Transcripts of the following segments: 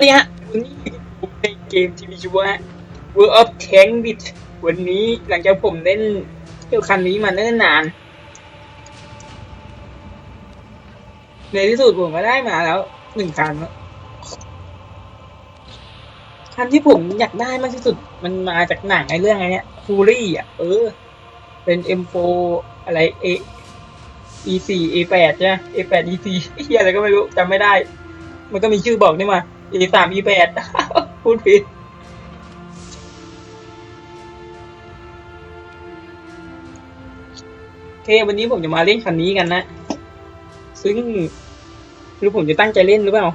นี่ฮะวันนี้ผมในเกมที่มีชื่อว่า World of Tank b i t วันนี้หลังจากผมเล่นเกี่ยวคันนี้มาเนิ่นนาน ในที่สุดผมก็ได้มาแล้วหนึ่งคันแล้วคันที่ผมอยากได้มากที่สุดมันมาจากหนังไอ้เรื่องไอเนี้ยฟูรี่อะ เออ เป็น M4 อะไร A E4 A8 ใช่ไหม A8 E4 เฮียอะไรก็ไม่รู้จำไม่ได้ มันก็มีชื่อบอกนี่มา E3 E8 พูดผิดโอเควันนี้ผมจะมาเล่นคันนี้กันนะ ซึ่งหรือผมจะตั้งใจเล่นหรือเปล่า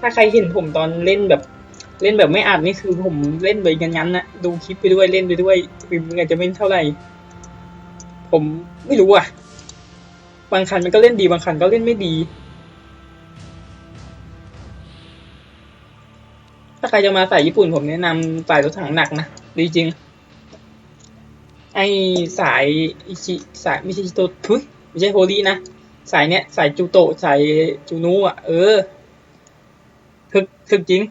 ถ้าใครเห็นผมตอนเล่นแบบ เล่นแบบไม่อัดนี่คือผมเล่นไปงั้นๆนะดูคลิปไปด้วยเล่นไปด้วยฟิล์มอาจจะไม่เท่าไหร่ ผมไม่รู้อะ บางคันมันก็เล่นดีบางคันก็เล่นไม่ดีาใครจะมาสายญี่ปุ่นผมแนะนำสายรถถังหนักนะดีจริง ไอสายอิชิสายไม่ใช่ชิโตะทุยไม่ใช่โฮลี่นะ สายเนี้ย สายจูโตะสายจูนูอะ เออถึกถึกจริง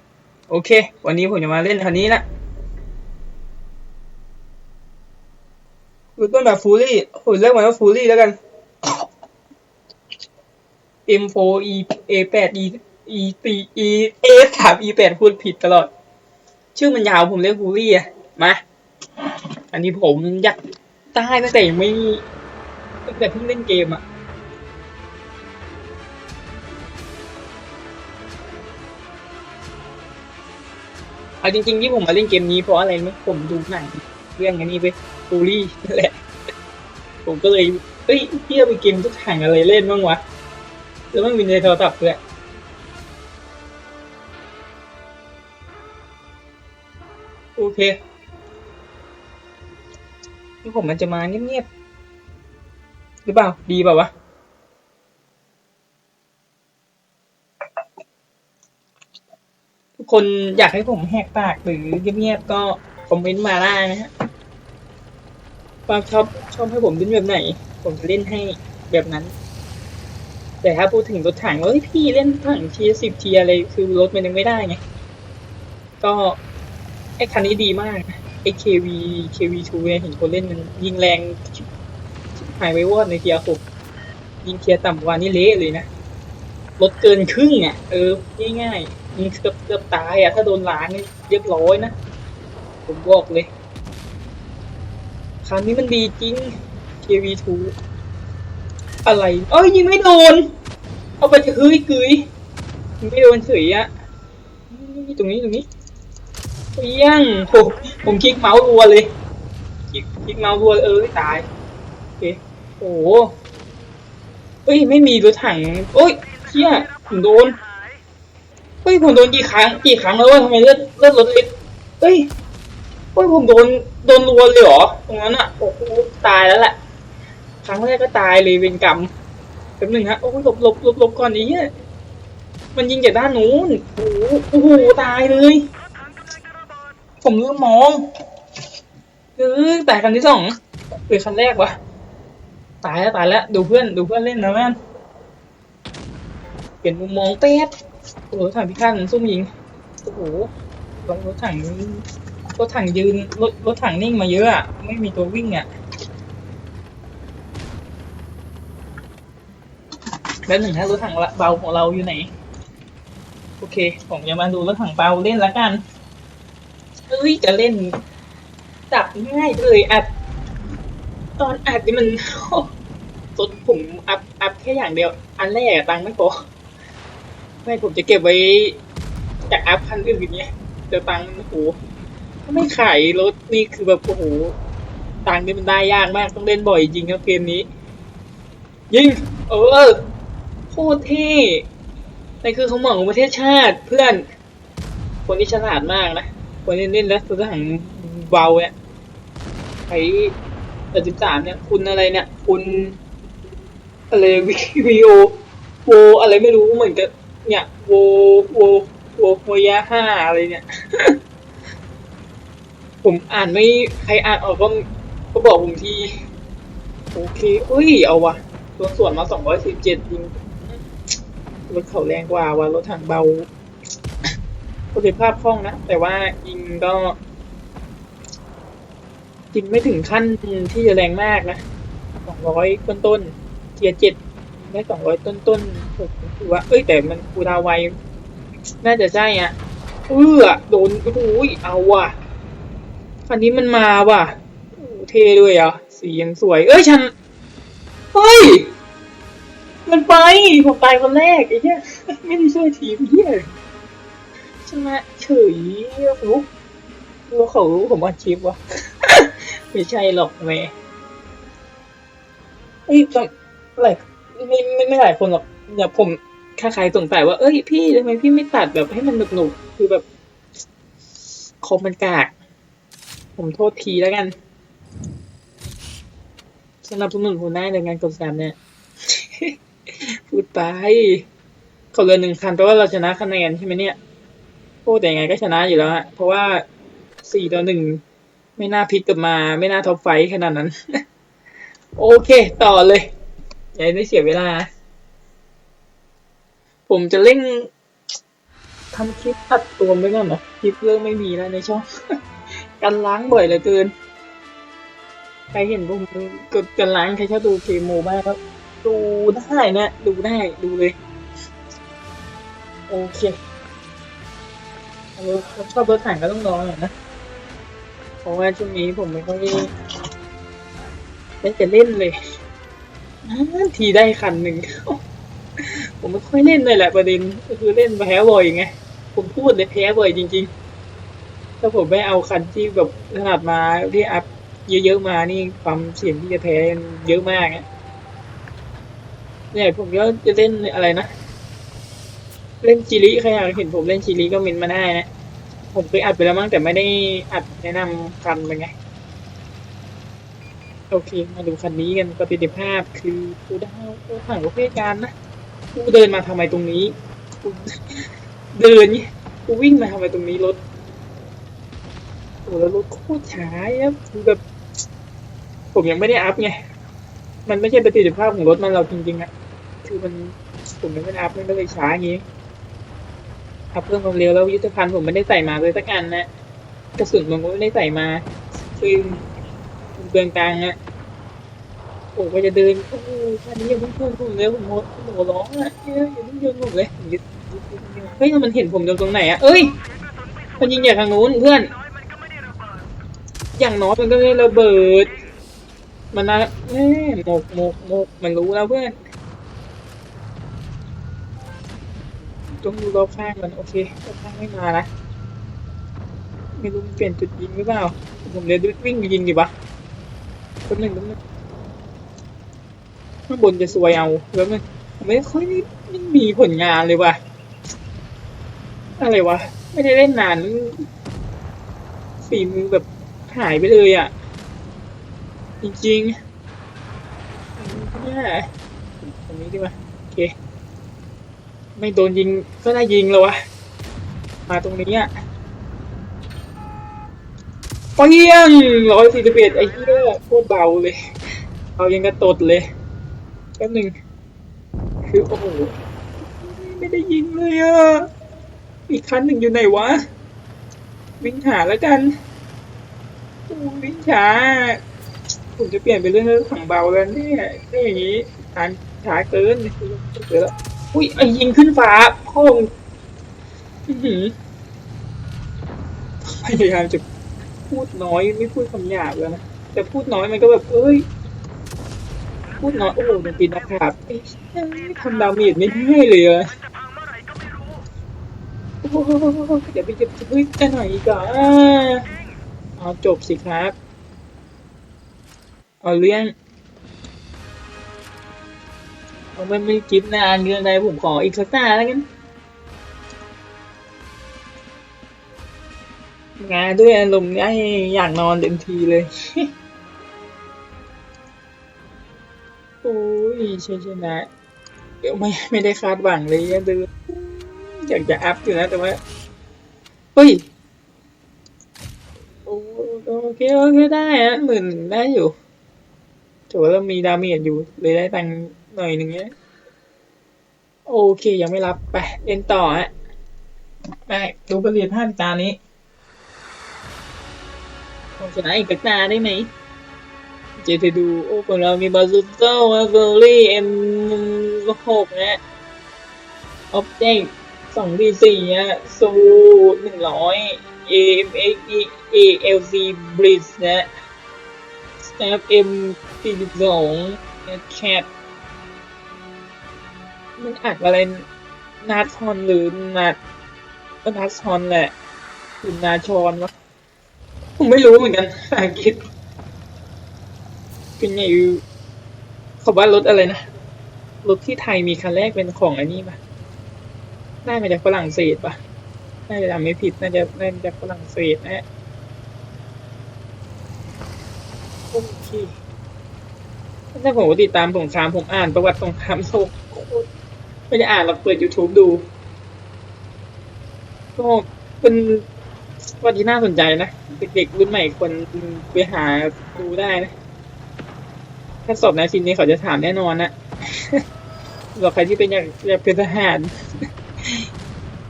โอเค วันนี้ผมจะมาเล่นคันนี้ละคือต้นแบบฟูลี่ผมเรียกมันว่าฟูลี่แล้วกัน M4 E A8 E E 4 E A 3 E8 พูดผิดตลอด ชื่อมันยาวผมเรียกฟูลี่อะมา อันนี้ผมอยากได้ตั้งแต่ยังไม่ตั้งแต่เพิ่งเล่นเกมอะเอาจริงๆที่ผมมาเล่นเกมนี้เพราะอะไรไหมผมดูหนังเรื่องนี้ไปฟูลี่นั่นแหละ ผมก็เลยเอ้ยเที่ยไปเกมทุกแข่งอะไรเล่นบ้างวะแล้วมันมีในโทรศัพท์ด้วย เคที่ผมมันจะมาเงียบๆหรือเปล่า ดีเปล่าวะทุกคนอยากให้ผมแหกปากหรือเงียบๆก็คอมเมนต์มาได้นะฮะว่าชอบชอบให้ผมเล่นแบบไหน ผมจะเล่นให้แบบนั้น แต่ถ้าพูดถึงรถถังเอ้ยพี่เล่นถังเทียสิบเทียอะไรคือรถมันยังไม่ได้ไงก็ ไอ้คันนี้ดีมากไอ้ KV KV2 เนี่ยเห็นคนเล่นมันยิงแรงหายไปวอดในเทียหกยิงเทียร์ต่ำกว่านี่เละเลยนะรถเกินครึ่งอะ เออ ง่ายๆยิงเกือบเกือบตายอะ ถ้าโดนล้างนี่เรียบร้อยนะ ผมบอกเลยคันนี้มันดีจริง KV2 อะไร เอ้ยยิงไม่โดน เอาไปจะเฮ้ยกุยไม่โดนเฉยอะตรงนี้ตรงนี้ เปี้ยงผมผมคลิกเมาส์รัวเลยคลิกคลิกเมาส์รัวเออตายโอเคโอ้โหเอ้ยไม่มีรถถังโอ้ยเชี่ยผมโดนเฮ้ยผมโดนกี่ครั้งกี่ครั้งแล้ววะทำไมเลือดเลือดลดลิตเฮ้ยเฮ้ยผมโดนโดนรัวเลยเหรอตรงนั้นอะโอ้โหตายแล้วแหละครั้งแรกก็ตายเลยเวรกรรมแป๊บนึงฮะโอ้ยหลบหลบหลบหลบก่อนนี้มันยิงจากด้านนู้นโอ้โหตายเลย ผมลืมมองเออแต่คันที่สองหรือคันแรกวะตายแล้วตายแล้วดูเพื่อนดูเพื่อนเล่นนะแม่นเปลี่ยนมุมมองแป๊บโอ้โหถังพิฆาตมันซุ่มยิงโอ้โหรถรถถังรถถังยืนรถรถถังนิ่งมาเยอะอะไม่มีตัววิ่งอะแล้วหนึ่งฮะรถถังเบาของเราอยู่ไหน โอเค ผมจะมาดูรถถังเบาเล่นล้วกัน เอ้ยจะเล่นจับง่ายเลยอัด ตอนอัดนี่มันตดผมอัพอัพแค่อย่างเดียว อันแรกตังไม่พอไม่ผมจะเก็บไว้จากอัพคันอื่นเนี่ยเดี๋ยวตังโอ้โหถ้าไม่ขายรถนี่คือแบบโอ้โหตังนี่มันได้ยากมากต้องเล่นบ่อยจริงครับเกมนี้ ยิงเออโคตรเท่ในคือเขาหมองของประเทศชาติเพื่อน คนที่ฉลาดมากนะ คนที่เล่นแล้วตัวถังเบาเนี่ยไอ้แต่สิบสามเนี่ย คุณอะไรเนี่ย คุณอะไรวิวีโอโวอะไรไม่รู้เหมือนกับเนี่ยโวโวโวโวยาห้าอะไรเนี่ย ผมอ่านไม่ใครอ่านออกก็ก็บอกผมที โอเคเอ้ยเอาวะตัวส่วนมาสองร้อยสิบเจ็ดยิงรถเขาแรงกว่าว่ารถถังเบา ประสิทธิภาพคล่องนะ แต่ว่ายิงก็ยิงไม่ถึงขั้นที่จะแรงมากนะสองร้อยต้นต้นเทียเจ็ดได้สองร้อยต้นต้นผมถือว่า เอ้ยแต่มันกูดาไวน่าจะใช่อะเออโดนโอ้โหเอาว่ะคันนี้มันมาว่ะเท่ด้วยอะสียังสวย เอ้ยฉันเฮ้ยมันไปผมตายคนแรกไอ้เหี้ยไม่ได้ช่วยทีมเหี้ย ชนะเฉยฟุกรู้เขารู้ผมว่าชิปวะ ไม่ใช่หรอกแม่เอ้ยจำอะไรไม่ไม่ไม่หลายคนหรอกอย่าผมถ้าใครสงสัยว่า เอ้ยพี่ทำไมพี่ไม่ตัดแบบให้มันหนุกหนุกๆคือแบบคอมมันกาก ผมโทษทีแล้วกันสนับสนุนหัวหน้าในงานกดแซมเนี่ย พูดไป เขาเลือหนึ่งคันแปลว่าเราชนะคะแนนใช่ไหมเนี่ย โอ้แต่ยังไงก็ชนะอยู่แล้วฮะเพราะว่าสี่ต่อหนึ่งไม่น่าพลิกกลับมา ไม่น่าท็อปไฟขนาดนั้น โอเค ต่อเลยอย่าได้เสียเวลา ผมจะเร่งทำคลิปตัดตัวไว้ก่อนนะคลิปเรื่องไม่มีแล้วในช่องกันล้างบ่อยเหลือเกินใครเห็นผมกดกันล้างใครชอบดูเคโมบ้างครับดูได้นะ ดูได้ดูเลย โอเค เอาชอบรถถังก็ต้องรอหน่อยนะเพราะว่าช่วงนี้ผมไม่ค่อยได้จะเล่นเลยนานทีได้คันหนึ่งผมไม่ค่อยเล่นเลยแหละประเด็นก็คือเล่นแพ้บ่อยไงผมพูดเลยแพ้บ่อยจริง ๆ ถ้าผมไม่เอาคันที่แบบขนาดมาที่อัพเยอะๆมานี่ความเสี่ยงที่จะแพ้เยอะมากเนี่ยเนี่ยผมก็จะเล่นอะไรนะ เล่นจิริใครอยากเห็นผมเล่นจิริก็เมินมาได้นะ ผมเคยอัดไปแล้วมั้งแต่ไม่ได้อัดแนะนำคันเป็นไง โอเค มาดูคันนี้กันประสิทธิภาพคือกูด้ตัวถังประเภทการนะกูเดินมาทำไมตรงนี้กูเดินเนี่ยกูวิ่งมาทำไมตรงนี้รถโอ้แล้วรถโคตรช้าเนี่ยคือแบบ ผมยังไม่ได้อัพไงมันไม่ใช่ประสิทธิภาพของรถมันเราจริงๆอะคือมันผมยังไม่ได้อัพมันก็เลยช้าอย่างงี้ อัพเพิ่มความเร็วแล้วยุทธภัณฑ์ผมไม่ได้ใส่มาเลยสักอันนะกระสุนผมก็ไม่ได้ใส่มาคือเบืองกลางอะผมก็จะเดินโอ้โหคันนี้อย่าเพิ่งชนผมเลยผมโมโหร้องอะเอ้ยอย่าเพิ่งชนผมเลยยึดเฮ้ยมันเห็นผมตรงไหนอะเอ้ยมันยิงจากทางนู้นเพื่อน อย่างน้อยมันก็ไม่ระเบิด มันนะแม่หมกหมกหมกมันรู้แล้วเพื่อน ต้องดูรอบข้างมันโอเครอบข้างไม่มานะไม่รู้มันเปลี่ยนจุดยิงหรือเปล่าผมเลยวิ่งไปยิงดีปะคนหนึ่งคนหนึ่งข้างบนจะซวยเอาแล้วมันไม่ค่อยได้ไม่มีผลงานเลยว่ะอะไรวะ ไม่ได้เล่นนานฝีมือแบบหายไปเลยอะ จริงๆเนี่ยตรงนี้ดีกว่าโอเค ไม่โดนยิงก็ได้ยิงแล้ววะ มาตรงนี้อะเปี้ยงร้อยสี่สิบเอ็ดไอ้เหี้ยโคตรเบาเลยเอายังกระตดเลยแป๊บหนึ่งคือโอ้โหไม่ได้ยิงเลยอะ อีกคันหนึ่งอยู่ไหนวะ วิ่งหาแล้วกันวิ่งช้าผมจะเปลี่ยนเป็นเรื่องถังเบาแล้วเนี่ยถ้าอย่างนี้ทานช้าเกินเกินแล้ว อุ้ยไอยิงขึ้นฟ้าพ่อมึงอื้อหือพยายามจะพูดน้อยไม่พูดคำหยาบแล้วนะแต่พูดน้อยมันก็แบบเอ้ย พูดน้อยโอ้โหมันปีนนะครับไอ้เหี้ยทำดาเมจไม่ได้เลยอะโอ้เดี๋ยวไปจะพึ่งกันหน่อยอีกอะเอาจบสิครับ เอาเรื่อง เอาไม่ไม่คิดนานเกินไปผมขออีกสักตาแล้วกันงานด้วยอารมณ์ได้อยากนอนเต็มทีเลย โอ้ยใช่ชนะเดี๋ยวไม่ไม่ได้คาดหวังเลยอะดูอยากจะอัพอยู่นะแต่ว่า เฮ้ย โอโอเคโอเคได้อะหมื่นได้อยู่ถือว่าเรามีดาเมจอยู่เลยได้ตังค์ หน่อยหนึ่งเนี้ยโอเค ยังไม่รับไปเล่นต่อฮะได้ดูผลิตภาพตานี้ผมชนะอีกตาได้ไหมเจไปดูโอ้ของเรามีบาซูโต้เบอร์รี่เอ็มหกนะออบเจกต์สองดีสี่อะซูหนึ่งร้อยเอ็มเอ็กเอเอลซีบริสนะสแตปเอ็มสี่สิบสองแคท มันอ่านอะไรนาทอนหรือนาก็นาทอนแหละหรือนาชอนวะผมไม่รู้เหมือนกันอังกฤษเป็นไงอยู่เขาว่ารถอะไรนะรถที่ไทยมีคันแรกเป็นของอันนี้ปะน่ามาจากฝรั่งเศสปะน่าจะจำไม่ผิดน่าจะน่าจะฝรั่งเศสนะโอเคถ้าผมติดตามสงครามผมอ่านประวัติสงครามโลก ไม่ได้อ่านเราเปิด YouTube ดู ก็เป็นวันที่น่าสนใจนะ เด็กๆรุ่นใหม่ควรไปหาดูได้นะ ถ้าสอบในชิ้นนี้เขาจะถามแน่นอนนะสำหรับใครที่เป็นอยากอยากเป็นทหาร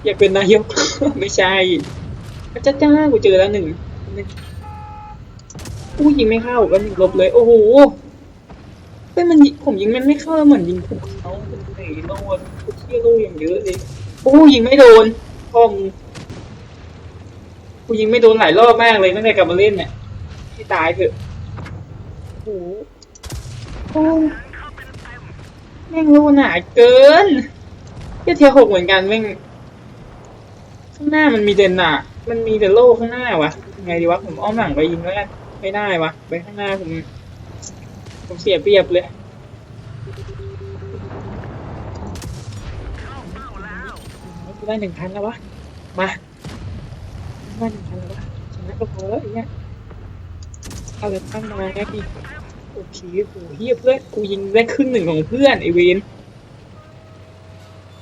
อยากเป็นนายก ไม่ใช่จ้าจ้ากูเจอแล้วหนึ่งอู้ยิงไม่เข้าก็หลบเลย โอ้โห เฮ้ยมันยิงผมยิงมันไม่เข้าแล้วเหมือนยิงถูกเขาเป็นไหนโดนเที่ยวโลอย่างเยอะเลยโอ้ยิงไม่โดนพ่อมกูยิงไม่โดนหลายรอบมากเลยตั้งแต่กลับมาเล่นเนี่ยที่ตายเถอะโอ้โหแม่งโลหนาเกินก็เทียหกเหมือนกันแม่งข้างหน้ามันมีเด่นหนามันมีแต่โล่ข้างหน้าวะไงดีวะผมอ้อมหลังไปยิงแล้วกันไม่ได้วะไปข้างหน้าผม ผมเสียเปรียบเลยกูได้หนึ่งพันแล้ววะ มาได้หนึ่งพันแล้ววะชนะก็พอแล้วอย่างเงี้ยเอาเลยตั้งมาแค่ดีโอเคโหเฮียเพื่อนกูยิงได้ครึ่งหนึ่งของเพื่อนไอเวน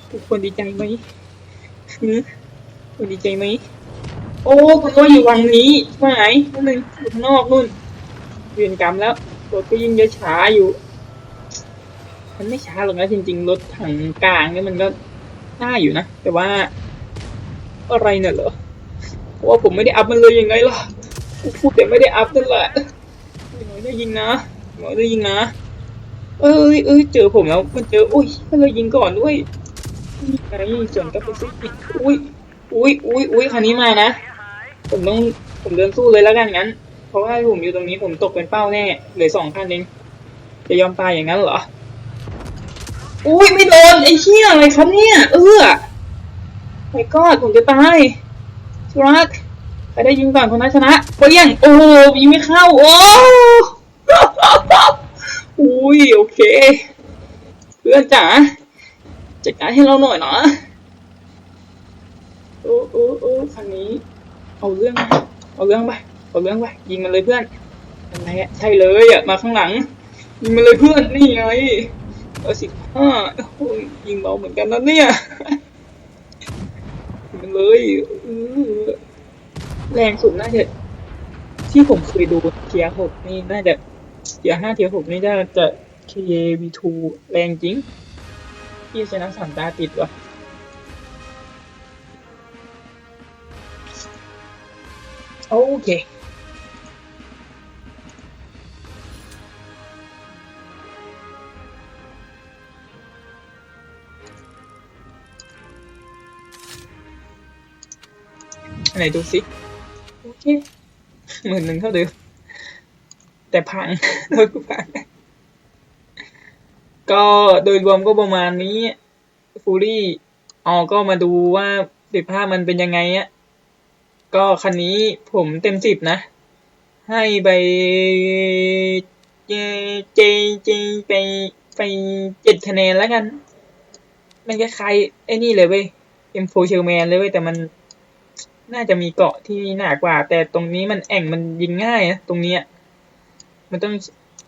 ทุกคนดีใจไหมหือคุณดีใจไหมโอ้คุณก็อยู่วังนี้ว่าไงนั่นนึงอยู่ข้างนอกนู่นเวียนกรรมแล้ว รถก็ยิ่งจะช้าอยู่ มันไม่ช้าหรอกนะจริง ๆ รถถังกลางนี่มันก็ได้อยู่นะ แต่ว่า อะไรเนี่ยเหรอเพราะว่าผมไม่ได้อัพมันเลยยังไงล่ะกูพูดแต่ไม่ได้อัพนั่นแหละหน่อยได้ยิงนะหน่อยได้ยิงนะเอ้ยเอ้ยเจอผมแล้วมันเจออุ้ยมันเลยยิงก่อนด้วยนี่ไงส่วนกับไปซิอุ้ยอุ้ยอุ้ยอุ้ยคันนี้มานะ ผมต้องผมเดินสู้เลยแล้วกันงั้น เพราะว่าผมอยู่ตรงนี้ผมตกเป็นเป้าแน่เหลือสองคันเองจะยอมตายอย่างนั้นเหรอ อุ้ยไม่โดนไอ้เชี่ยอะไรครับเนี่ยเออไม่กอดผมจะตายสุรักใครได้ยิงก่อนคนนั้นชนะเปรี้ยงโอ้ยิงไม่เข้าโอ้อุ้ยโอเคเพื่อนจ๋าจัดการให้เราหน่อยนะโอ้โอ้โอ้คันนี้ เอาเรื่องเอาเรื่องไป เอาเรื่องไปยิงมันเลยเพื่อนอะไรอะใช่เลยอะมาข้างหลัง ยิงมันเลยเพื่อนนี่ไงเออสิบห้ายิงเบาเหมือนกันนะเนี่ยมันเลยแรงสุดน่าจะที่ผมเคยดูเทียหกนี่น่าจะเทียห้าเทียหกนี่น่าจะ KV2 แรงจริงที่ชนะสามตาติดวะโอเค ไหนดูสิโอเคหมื่นหนึ่งเท่าเดิมแต่พังรถกูพังก็โดยรวมก็ประมาณนี้ฟูรี่อ๋อก็มาดูว่าสิบห้ามันเป็นยังไงอะก็คันนี้ผมเต็มสิบนะ ให้ไปเจเจเจไปไปเจ็ดคะแนนแล้วกัน มันคล้ายๆไอ้นี่เลยเว้ยเอ็มโฟเชลแมนเลยเว้ยแต่มัน น่าจะมีเกาะที่หนากว่า แต่ตรงนี้มันแอ่งมันยิงง่ายนะตรงเนี้ยมันต้อง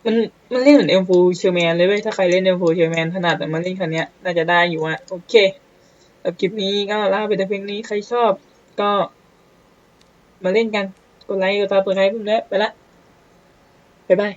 มันมันเล่นเหมือนเอ็มฟูเชอร์แมนเลยเว้ยถ้าใครเล่นเอ็มฟูเชอร์แมนถนัดแต่มันเล่นคันเนี้ยน่าจะได้อยู่อะโอเคสำหรับคลิปนี้ก็ลาไปแต่เพียงนี้ใครชอบก็ มาเล่นกันกดไลค์กดซับสไครป์ผมแล้วไปละบ๊ายบาย